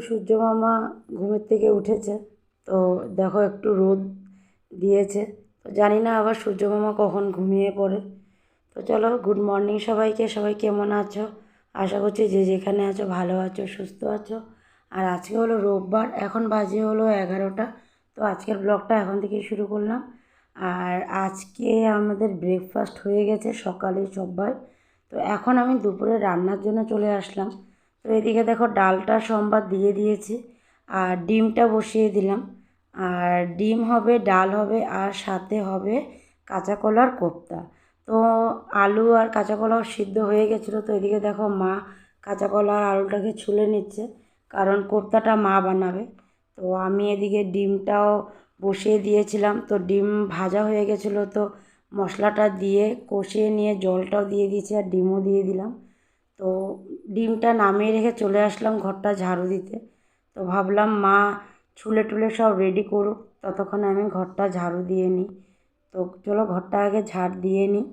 সূর্য মামা ঘুমের থেকে উঠেছে। তো দেখো একটু রোদ দিয়েছে। তো জানি না আবার সূর্য মামা কখন ঘুমিয়ে পড়ে। তো চলো গুড মর্নিং সবাইকে। সবাই কেমন আছো? আশা করছি যে যেখানে আছো ভালো আছো, সুস্থ আছো। আর আজকে হলো রোববার, এখন বাজে হলো এগারোটা। তো আজকের ব্লগটা এখন থেকেই শুরু করলাম। আর আজকে আমাদের ব্রেকফাস্ট হয়ে গেছে সকালে সবাই। তো এখন আমি দুপুরে রান্নার জন্য চলে আসলাম। তো এদিকে দেখো ডালটা সোমবার দিয়ে দিয়েছি আর ডিমটা বসিয়ে দিলাম। আর ডিম হবে, ডাল হবে আর সাথে হবে কাঁচা কলার কোপ্তা। তো আলু আর কাঁচা কলাও সিদ্ধ হয়ে গেছিল, তো এদিকে দেখো মা কাঁচা কলা আলুটাকে ছুলে নিচ্ছে, কারণ কোপ্তাটা মা বানাবে। তো আমি এদিকে ডিমটাও বসিয়ে দিয়েছিলাম, তো ডিম ভাজা হয়ে গেছিল, তো মশলাটা দিয়ে কষিয়ে নিয়ে জলটাও দিয়ে দিয়েছি আর ডিমও দিয়ে দিলাম। তো ডিমটা নামিয়ে রেখে চলে আসলাম ঘরটা ঝাড়ু দিতে। তো ভাবলাম, মা ছুলে টুলে সব রেডি করুক, ততক্ষণে আমি ঘরটা ঝাড়ু দিয়ে নিই। তো চলো ঘরটা আগে ঝাড় দিয়ে নিই।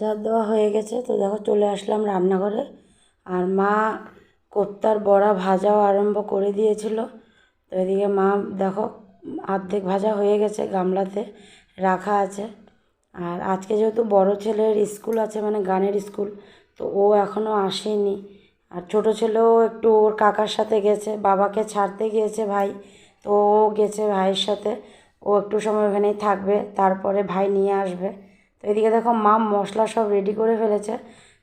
ঝাড় দেওয়া হয়ে গেছে। তো দেখো চলে আসলাম রান্নাঘরে। আর মা কোপ্তার বড়া ভাজাও আরম্ভ করে দিয়েছিল। তো এদিকে মা দেখো অর্ধেক ভাজা হয়ে গেছে গামলাতে রাখা আছে। আর আজকে যেহেতু বড় ছেলের স্কুল আছে মানে গানের স্কুল, তো ও এখনও আসেনি। আর ছোটো ছেলেও একটু ওর কাকার সাথে গেছে, বাবাকে ছাড়তে গিয়েছে ভাই, তো ও গেছে ভাইয়ের সাথে। ও একটু সময় ওখানেই থাকবে, তারপরে ভাই নিয়ে আসবে। তো এদিকে দেখো মা মশলা সব রেডি করে ফেলেছে।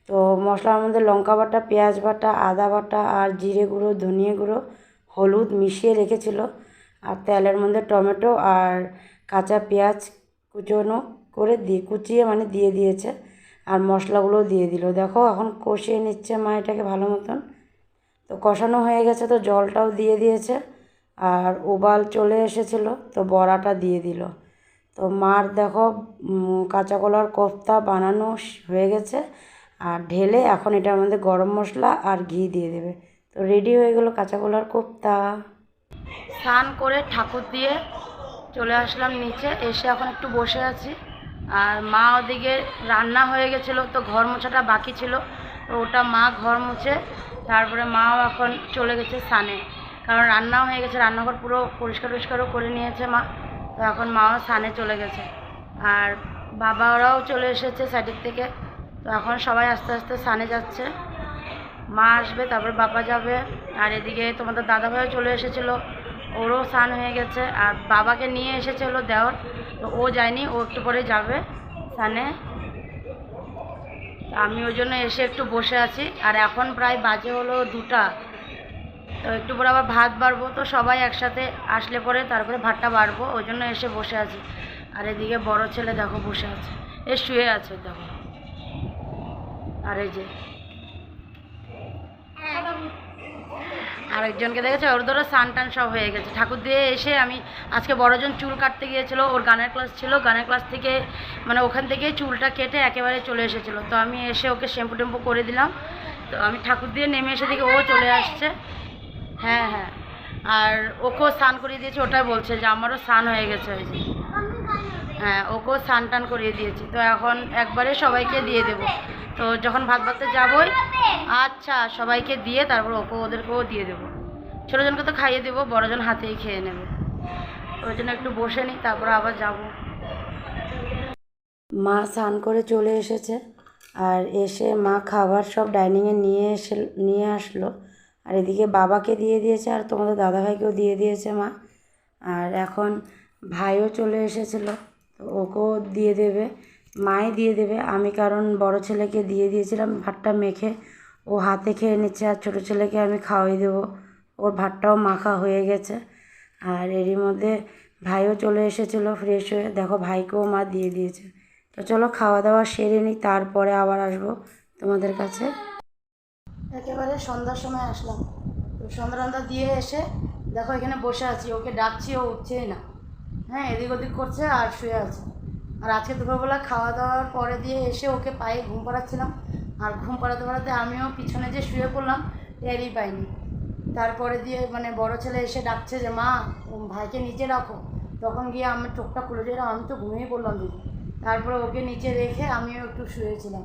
তো মশলার মধ্যে লঙ্কা বাটা, পেঁয়াজ বাটা, আদা বাটা আর জিরে গুঁড়ো, ধনিয়া গুঁড়ো, হলুদ মিশিয়ে রেখেছিল। আর তেলের মধ্যে টমেটো আর কাঁচা পেঁয়াজ কুচোনো করে দিয়ে, কুচিয়ে মানে দিয়ে দিয়েছে। আর মশলাগুলো দিয়ে দিল। দেখো এখন কষিয়ে নিচ্ছে মা এটাকে ভালো মতন। তো কষানো হয়ে গেছে তো জলটাও দিয়ে দিয়েছে। আর ওবাল চলে এসেছিল তো বড়াটা দিয়ে দিল। তো মার দেখো কাঁচা কলার কোফতা বানানো হয়ে গেছে। আর ঢেলে এখন এটার মধ্যে গরম মশলা আর ঘি দিয়ে দেবে। তো রেডি হয়ে গেল কাঁচা কলার কোফতা। স্নান করে ঠাকুর দিয়ে চলে আসলাম নিচে, এসে এখন একটু বসে আছি। আর মা ওদিকে রান্না হয়ে গেছিল, তো ঘর মোছাটা বাকি ছিল। তো ওটা মা ঘর মুছে, তারপরে মাও এখন চলে গেছে স্নানে। কারণ রান্নাও হয়ে গেছে, রান্নাঘর পুরো পরিষ্কার টরিষ্কারও করে নিয়েছে মা। তো এখন মাও স্নানে চলে গেছে। আর বাবারাও চলে এসেছে সাইডের থেকে। তো এখন সবাই আস্তে আস্তে স্নানে যাচ্ছে। মা আসবে, তারপর বাবা যাবে। আর এদিকে তোমাদের দাদাভাইও চলে এসেছিল। ওরও স্নান হয়ে গেছে। আর বাবাকে নিয়ে এসেছে হলো দেওর। তো ও যায়নি, ও একটু পরে যাবে স্নানে। আমি ওই জন্য এসে একটু বসে আছি। আর এখন প্রায় বাজে হলো দুটা। তো একটু পরে আবার ভাত বাড়বো তো সবাই একসাথে আসলে পরে তারপরে ভাতটা বাড়বো, ওই জন্য এসে বসে আছি। আর এদিকে বড় ছেলে দেখো বসে আছে। এ শুয়ে আছে, দেখো। আর এই যে আরেকজনকে দেখেছে? ওর ধরো সান টান সব হয়ে গেছে। ঠাকুর দিয়ে এসে আমি আজকে বড়জন চুল কাটতে গিয়েছিল, ওর গানের ক্লাস ছিল। গানের ক্লাস থেকে মানে ওখান থেকে চুলটা কেটে একেবারে চলে এসেছিল। তো আমি এসে ওকে শ্যাম্পু টেম্পু করে দিলাম। তো আমি ঠাকুর দিয়ে নেমে এসে দেখি ও চলে আসছে। হ্যাঁ হ্যাঁ। আর ওকেও স্নান করিয়ে দিয়েছে, ওটাই বলছে যে আমারও স্নান হয়ে গেছে, ওই যে। হ্যাঁ ওকেও স্নান টান করিয়ে দিয়েছি। তো এখন একবারে সবাইকে দিয়ে দেবো। তো যখন ভাত ভাততে যাবোই আচ্ছা সবাইকে দিয়ে তারপর ওকে ওদেরকেও দিয়ে দেবো। ছোটোজনকে তো খাইয়ে দেবো, বড়জন হাতেই খেয়ে নেবে। ওই জন্য একটু বসে নিই, তারপর আবার যাব। মা স্নান করে চলে এসেছে, আর এসে মা খাবার সব ডাইনিংয়ে নিয়ে এসে, নিয়ে আসলো। আর এদিকে বাবাকে দিয়ে দিয়েছে আর তোমাদের দাদাভাইকেও দিয়ে দিয়েছে মা। আর এখন ভাইও চলে এসেছিল, তো ওকেও দিয়ে দেবে, মাই দিয়ে দেবে। আমি কারণ বড় ছেলেকে দিয়ে দিয়েছিলাম, ভাতটা মেখে ও হাতে খেয়ে নিচ্ছে আর ছোটো ছেলেকে আমি খাওয়াই দেবো। ওর ভাতটাও মাখা হয়ে গেছে। আর এরই মধ্যে ভাইও চলে এসেছিল ফ্রেশ হয়ে। দেখো ভাইকেও মা দিয়ে দিয়েছে। তো চলো খাওয়া দাওয়া সেরে নিই, তারপরে আবার আসব তোমাদের কাছে। একেবারে সন্ধ্যার সময় আসলাম। তো সন্ধ্যা দিয়ে এসে দেখো এখানে বসে আছি, ওকে ডাকছি, ও উঠছেই না। হ্যাঁ এদিক ওদিক করছে আর শুয়ে আছে। আর আজকে দুপুরবেলা খাওয়া দাওয়ার পরে দিয়ে এসে ওকে পায়ে ঘুম পাড়াচ্ছিলাম। আর ঘুম পাড়াতে পাড়াতে আমিও পিছনে যে শুয়ে পড়লাম, টেরই পাইনি। তারপরে দিয়ে মানে বড় ছেলে এসে ডাকছে যে, মা ভাইকে নিচে রাখো। তখন গিয়ে আমার চোখটা খুলে দিলাম, আমি তো ঘুমিয়ে পড়লাম দিদি। তারপরে ওকে নিচে রেখে আমিও একটু শুয়েছিলাম।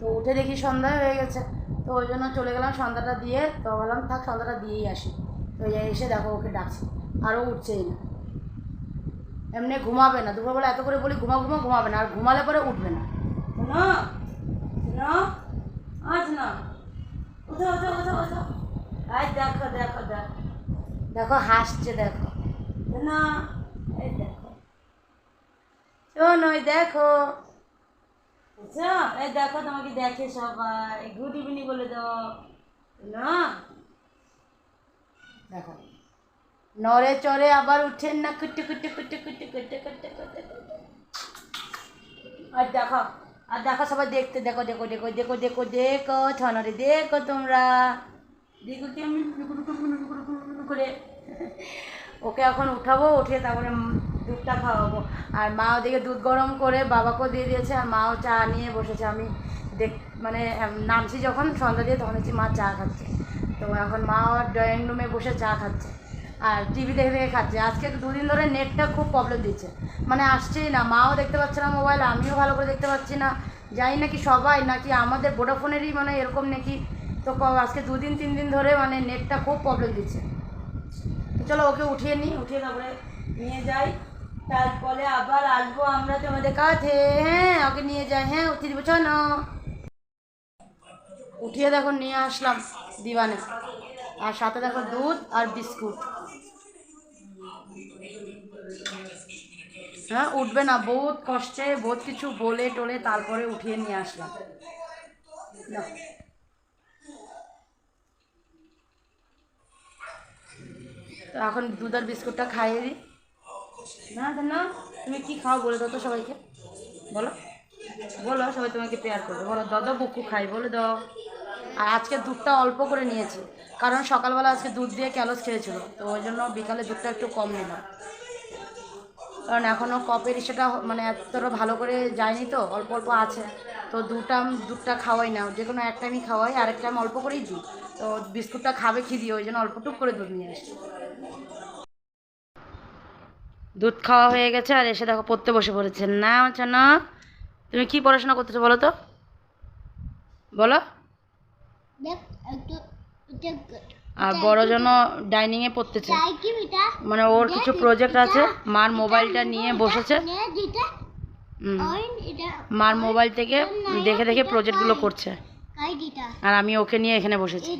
তো উঠে দেখি সন্ধ্যা হয়ে গেছে। তো ওই জন্য চলে গেলাম সন্ধ্যাটা দিয়ে তো বললাম থাক সন্ধ্যাটা দিয়েই আসি। তো এই এসে দেখো ওকে ডাকছি। আরও উঠছেই না। এমনি ঘুমাবে না। দুপুরবেলা এত করে বলি ঘুমা ঘুমা ঘুমাবে না। আর ঘুমালে পরে উঠবে না। আজ না। উঠো আজ দেখো দেখো দেখো। দেখো হাসছে দেখো। না এই দেখো। শোনো এই দেখো। বুঝছ এই দেখো তোমাকে দেখে সবাই গুড ইভিনিং বলে দাও না দেখো নড়ে চড়ে আবার উঠেন না কুটু কুটু কুটু কুটু কুটু কুটু কুটু আর দেখো আর দেখো সবাই দেখতে দেখো দেখো দেখো দেখো দেখো দেখো ছনরে দেখো তোমরা দেখো কেমন করে ওকে এখন উঠাবো উঠে তারপরে দুধটা খাওয়াবো। আর মা ওদিকে দুধ গরম করে বাবাকেও দিয়ে দিয়েছে, আর মাও চা নিয়ে বসেছে। আমি দেখ মানে নামছি যখন সন্ধ্যা দিয়ে, তখন দেখছি মা চা খাচ্ছে। তো এখন মা ড্রয়িং রুমে বসে চা খাচ্ছে আর টিভি দেখে দেখে খাচ্ছে। আজকে দুদিন ধরে নেটটা খুব প্রবলেম দিচ্ছে। মানে আসছেই না। মাও দেখতে পাচ্ছে না মোবাইল আমিও ভালো করে দেখতে পাচ্ছি না। জানি নাকি সবাই, নাকি আমাদের ভোডাফোনেরই মানে এরকম নাকি? তো আজকে দুদিন, তিন দিন ধরে মানে নেটটা খুব প্রবলেম দিচ্ছে। চলো ওকে উঠিয়ে নিই, উঠিয়ে তারপরে নিয়ে যাই। তারপরে আবার আসব আমরা তোমাদের কাছে। হ্যাঁ ওকে নিয়ে যাই। হ্যাঁ উঠিয়ে দিব, চলো। উঠিয়ে দেখো, নিয়ে আসলাম দিবানে। আর সাথে দেখো দুধ আর বিস্কুট। হ্যাঁ উঠবে না, বহুত কষ্টে, বহুত কিছু বলে টলে তারপরে উঠিয়ে নিয়ে আসলাম। তো এখন দুধ আর বিস্কুটটা খাইয়ে দিই। না না তুমি কি খাও বলে, দাও তো সবাইকে। বলো বলো, সবাই তোমাকে পেয়ার করবে। বলো দাদা বুকু খাই, বলে দাও। আর আজকে দুধটা অল্প করে নিয়েছি, কারণ সকালবেলা আজকে দুধ দিয়ে ক্যালস খেয়েছিল, তো ওই জন্য বিকালে দুধটা একটু কম নিলাম। কারণ এখনও কপের সেটা মানে এতটা ভালো করে যায়নি তো, অল্প অল্প আছে। তো দুটা, দুধটা খাওয়াই না, যে কোনো এক টাইমই খাওয়াই আরেক টাইম অল্প করেই দিই। তো বিস্কুটটা খাবে খিদিয়ে, ওই জন্য অল্পটুক করে দুধ নিয়ে আসছি দুধ খাওয়া হয়ে গেছে আর এসে দেখো পড়তে বসে পড়েছে। না আচ্ছা না। তুমি কি পড়াশোনা করতেছো বলো তো? বলো। আর বড় জন্য ডাইনিংয়ে পড়তেছে। মানে ওর কিছু প্রজেক্ট আছে মার মোবাইলটা নিয়ে বসেছে। মার মোবাইল থেকে দেখে দেখে প্রজেক্টগুলো করছে। আর আমি ওকে নিয়ে এখানে বসেছি।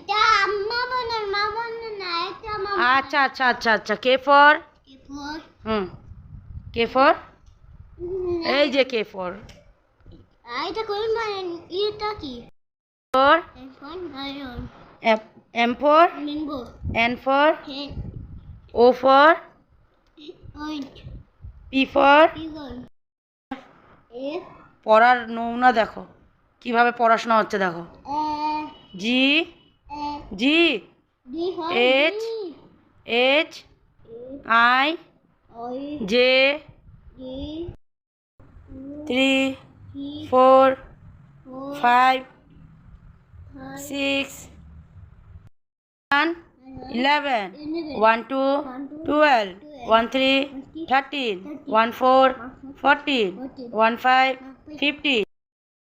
আচ্ছা আচ্ছা আচ্ছা আচ্ছা K for hmm. K for? এই যে কে ফর? এটা কোন এটা কি? For? M for N for? O for? P for? পড়ার নমুনা দেখো। কীভাবে পড়াশোনা হচ্ছে দেখো। G. G. H. H. I. J. Three. Four. Five. Six. One eleven. One two. Twelve. One three. Thirteen. One four. Fourteen. One five. Fifteen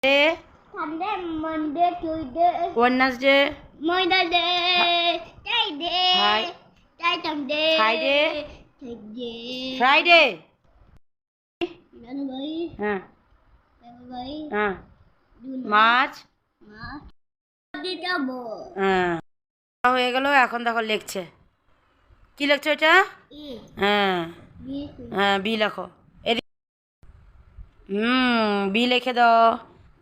Day. Monday Tuesday. Wednesday. Wednesday Friday. Friday. Friday হ্যাঁ February হ্যাঁ হ্যাঁ হয়ে গেল এখন দেখো লিখছে। কি লিখছো এটা হ্যাঁ। হ্যাঁ বি লেখো। এদিকে হুম বি লিখে দাও।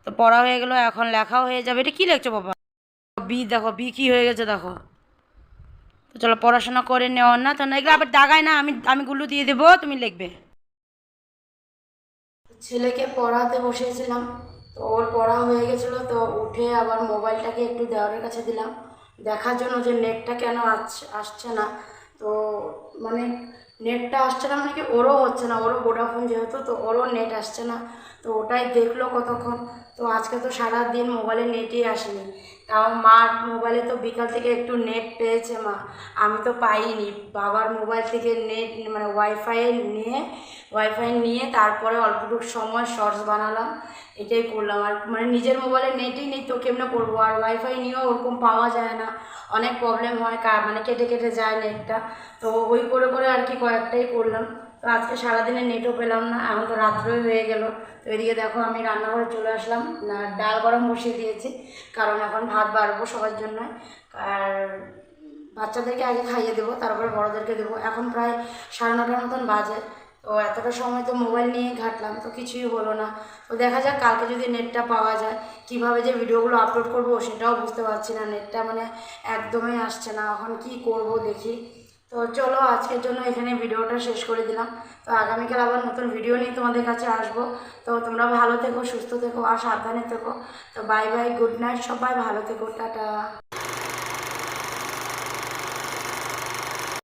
তো পড়া হয়ে গেল এখন লেখাও হয়ে যাবে। এটা কি লিখছো বাবা? বি দেখো বি কি হয়ে গেছে দেখো। তো চলো পড়াশোনা করে নেওয়ার না, তো না, এগুলো আবার দাগায় না, আমি আমি গুলো দিয়ে দেবো, তুমি লিখবে। ছেলেকে পড়াতে বসেছিলাম, তো ওর পড়া হয়ে গেছিল, তো উঠে আবার মোবাইলটাকে একটু দেওয়ারের কাছে দিলাম। দেখার জন্য যে নেটটা কেন আসছে না, তো মানে নেটটা আসছে না মানে কি ওরও হচ্ছে না, ওরও ভোডাফোন যেহেতু, তো ওরও নেট আসছে না, তো ওটাই দেখল কতক্ষণ, তো আজকে তো সারা দিন মোবাইলে নেটই আসেনি। তাও মার মোবাইলে তো বিকাল থেকে একটু নেট পেয়েছে মা। আমি তো পাইনি। বাবার মোবাইল থেকে নেট মানে ওয়াইফাই নিয়ে ওয়াইফাই নিয়ে তারপরে অল্পটুকু সময় শর্টস বানালাম। এটাই করলাম। আর মানে নিজের মোবাইলে নেটই নেই, তো কেমনে করব? আর ওয়াইফাই নিয়েও ওরকম পাওয়া যায় না। অনেক প্রবলেম হয় মানে কেটে কেটে যায় নেটটা তো ওই করে করে আর কি কয়েকটাই করলাম। তো আজকে সারাদিনে নেটও পেলাম না, এখন তো রাত্রেই হয়ে গেল। তো এদিকে দেখো আমি রান্নাঘরে চলে আসলাম। ডাল গরম বসিয়ে দিয়েছি, কারণ এখন ভাত বাড়বো সবার জন্য। আর বাচ্চাদেরকে আগে খাইয়ে দেবো, তারপরে বড়োদেরকে দেবো। এখন প্রায় সাড়ে নটার মতন বাজে। তো এতটা সময় তো মোবাইল নিয়ে ঘাটলাম, তো কিছুই হলো না। তো দেখা যাক, কালকে যদি নেটটা পাওয়া যায়, কীভাবে যে ভিডিওগুলো আপলোড করব সেটাও বুঝতে পারছি না। নেটটা মানে একদমই আসছে না। এখন কি করব দেখি। তো চলো আজকের জন্য এখানে ভিডিওটা শেষ করে দিলাম। তো আগামীকাল আবার নতুন ভিডিও নিয়ে তোমাদের কাছে আসব। তো তোমরা ভালো থেকো, সুস্থ থেকো আর সাবধানে থেকো। তো বাই বাই গুড নাইট সবাই ভালো থেকো, টাটা।